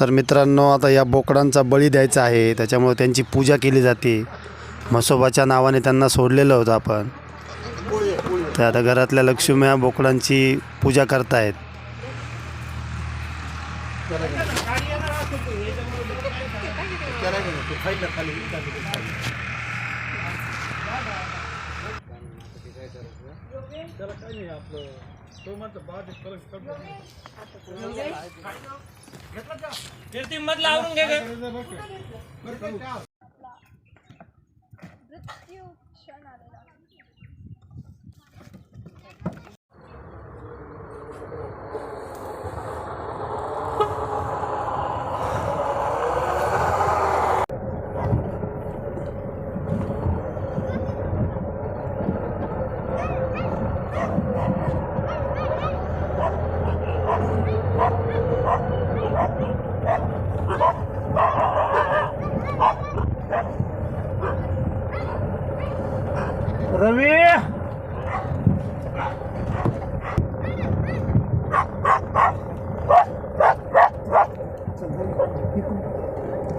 तर मित्रांनो आता या बोकडांचा बळी द्यायचा आहे. त्याच्यामुळे त्यांची पूजा केली जाते. म्हसोबाच्या नावाने त्यांना सोडलेलं होतं आपण. तर आता घरातल्या लक्ष्मी या बोकडांची पूजा करतायत. मधला आवरून घे ग. मृत्यू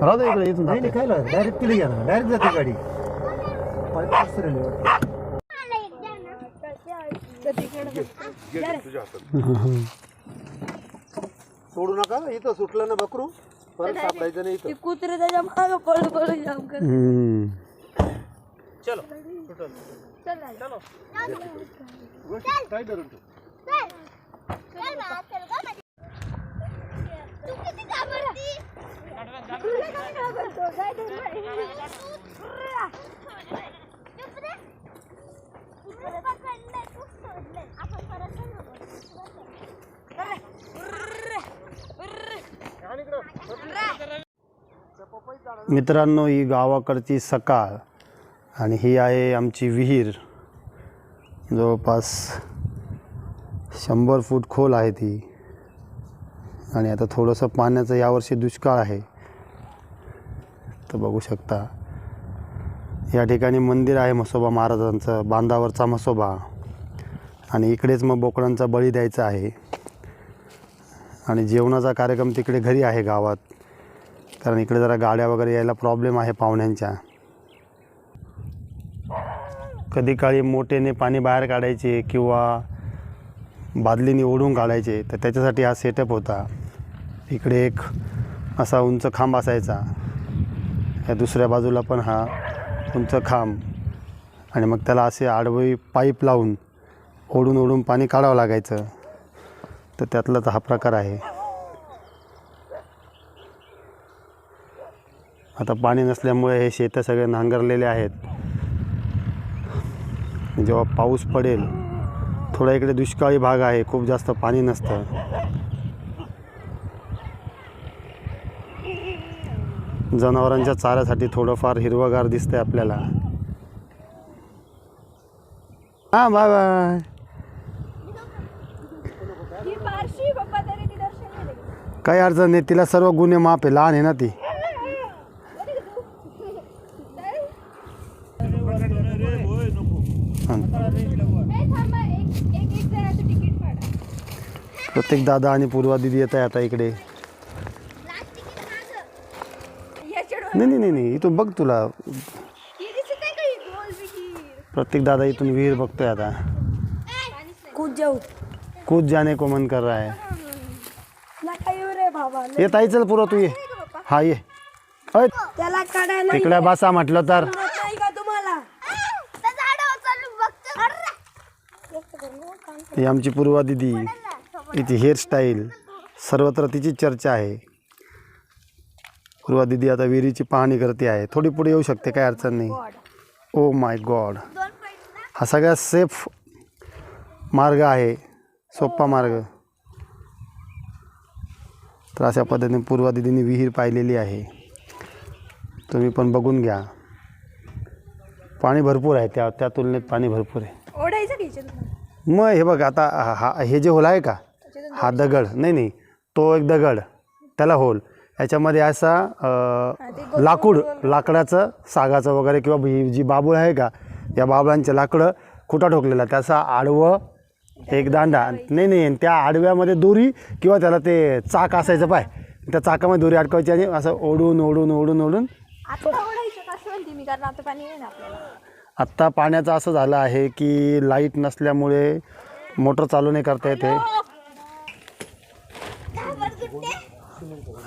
राहू दे इकडे इथून नाही काय डायरेक्ट तिला घ्या ना डायरेक्ट जाते गाडी. सोडू नका इथं सुटलं ना बकरू. परत सापडायचं नाही इथं. कुत्रे त्याच्या मागं पळू पळू जाम कर हम्म. चलो. काय मित्रांनो ही गावाकडची सकाळ आणि ही आहे आमची विहीर. जवळपास शंभर फूट खोल आहे ती. आणि आता थोडंसं पाण्याचं यावर्षी दुष्काळ आहे. तर बघू शकता. या ठिकाणी मंदिर आहे म्हसोबा महाराजांचं बांधावरचा म्हसोबा. आणि इकडेच मग बोकडांचा बळी द्यायचा आहे. आणि जेवणाचा कार्यक्रम तिकडे घरी आहे गावात. कारण इकडे जरा गाड्या वगैरे यायला प्रॉब्लेम आहे पाहुण्यांच्या. कधी काळी मोठेने पाणी बाहेर काढायचे किंवा बादलीने ओढून काढायचे तर त्याच्यासाठी हा सेटअप होता. इकडे एक असा उंच खांब असायचा. या दुसऱ्या बाजूला पण हा उंच खांब. आणि मग त्याला असे आडवी पाईप लावून ओढून ओढून पाणी काढावं लागायचं. तर त्यातलाच हा प्रकार आहे. आता पाणी नसल्यामुळे हे शेतं सगळे नांगरलेले आहेत. जेव्हा पाऊस पडेल थोडा इकडे दुष्काळी भाग आहे खूप जास्त पाणी नसतं. जनावरांच्या चाऱ्यासाठी थोडंफार हिरवगार दिसतंय आपल्याला. हां बाय बाय काही अडचण नाही तिला सर्व गुन्हे माफ आहे लहान आहे ना ती. प्रत्येक दादा आणि पूर्वा दिदी येत आहे आता इकडे. नाही नाही नाही नाही. इथून बघ तुला. प्रत्येक दादा इथून विहीर बघतोय आता. कूद जाऊ. कूद जाने को मन कर रहा है. ये ताई चल पुरा तू ये. हा ये. अय, त्याला काढायला तिकडे बसा म्हटलं तर. नाही का तुम्हाला? ही आमची पूर्वा दिदी. हिची हेअरस्टाईल. सर्वत्र तिची चर्चा आहे. पूर्वा दिदी आता विहिरीची पाहणी करते आहे. थोडी पुढे येऊ शकते काय अडचण नाही. ओ माय गॉड हा सगळ्यात सेफ मार्ग आहे. सोपा मार्ग. तर अशा पद्धतीने पूर्वा दिदीने विहीर पाहिलेली आहे. तुम्ही पण बघून घ्या. पाणी भरपूर आहे त्या त्या तुलनेत पाणी भरपूर आहे? मग हे बघ आता हा हा- हे जे होल आहे का? हा दगड. नाही नाही. तो एक दगड. त्याला होल. याच्यामध्ये असा लाकूड लाकडाचं सागाचं वगैरे किंवा ही जी बाबूळ आहे का या बाबळांचे लाकडं खुटा ठोकलेला त्याचा आडवं एक दांडा. नाही नाही त्या आडव्यामध्ये दोरी किंवा त्याला ते चाक असायचं पाय. त्या चाकामध्ये दोरी अडकवायची आणि असं ओढून ओढून ओढून ओढून. आत्ता पाण्याचं असं झालं आहे की लाइट नसल्यामुळे मोटर चालू नाही करता येते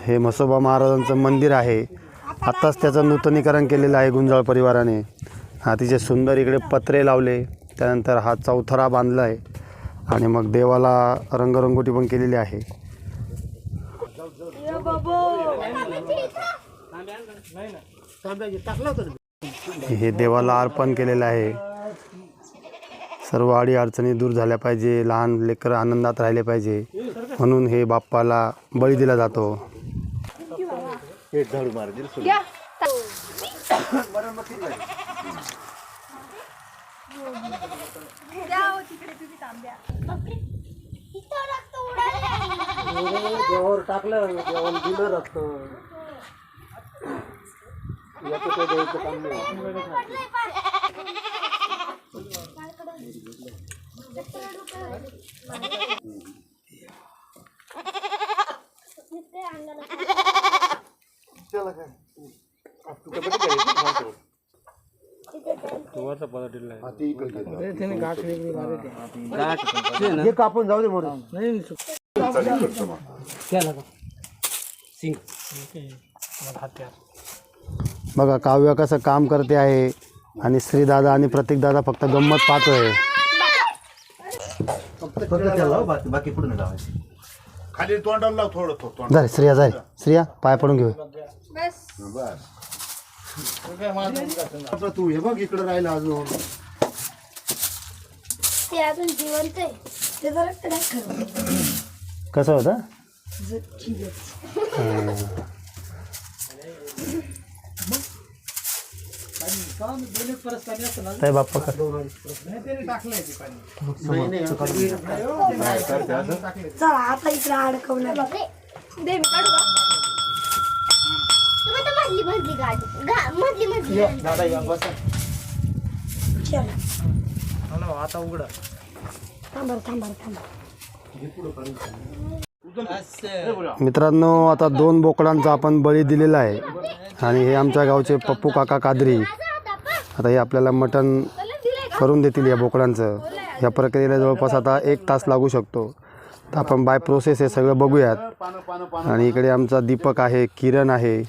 हे म्हसोबा महाराजांचं मंदिर आहे. आत्ताच त्याचं नूतनीकरण केलेलं आहे गुंजाळ परिवाराने. अतिशय सुंदर इकडे पत्रे लावले. त्यानंतर हा चौथरा बांधला आहे आणि मग देवाला रंगरंगोटी पण केलेली आहे. हे देवाला अर्पण केलेलं आहे. सर्व अडी अडचणी दूर झाल्या पाहिजे. लहान लेकर आनंदात राहिले पाहिजे. म्हणून हे बाप्पाला बळी दिला जातो. हो तिकडे तुम्ही तांब्या देवावर टाकलं देवाला दिलं रक्त. याचं ते द्यायचं काम नाही. काय? हा, ते इकडे घे. हे कापून जाऊ दे मोरे बघा काव्य कसं काम करते आहे आणि श्रीदादा आणि प्रतीकदादा फक्त गंमत पाहतोय. खाली तोंडाला लाव थोडं तोंड श्रिया झाले श्रिया पाय पडून घेऊ बस. आता तू हे बघ इकडे राहिला अजून. ते अजून जिवंत आहे. ते जरा कडक कर. कसं होतं? काय बाप्पा का? चला आता इकडे अडकवलं दे मी काढू का? तुम्ही तर मधली मधली गाडी गा मधली मधली. थांबर थांबर थांबर मित्रांनो आता दोन बोकडांचा आपण बळी दिलेला आहे. आणि हे आमच्या गावचे पप्पू काका कादरी. आता हे आपल्याला मटण करून देतील या बोकडांचं. या प्रक्रियेला जवळपास आता एक तास लागू शकतो. तर आपण बाय प्रोसेस हे सगळं बघूयात. आणि इकडे आमचा दीपक आहे किरण आहे.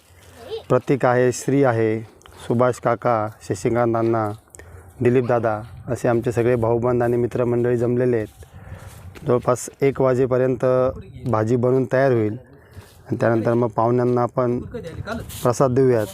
प्रतीक आहे श्री आहे सुभाष काका शशिकांत अण्णा दिलीप दादा असे आमचे सगळे भाऊबंद आणि मित्रमंडळी जमलेले आहेत. जवळपास एक वाजेपर्यंत भाजी बनवून तयार होईल. आणि त्यानंतर मग पाहुण्यांना आपण प्रसाद देऊयात.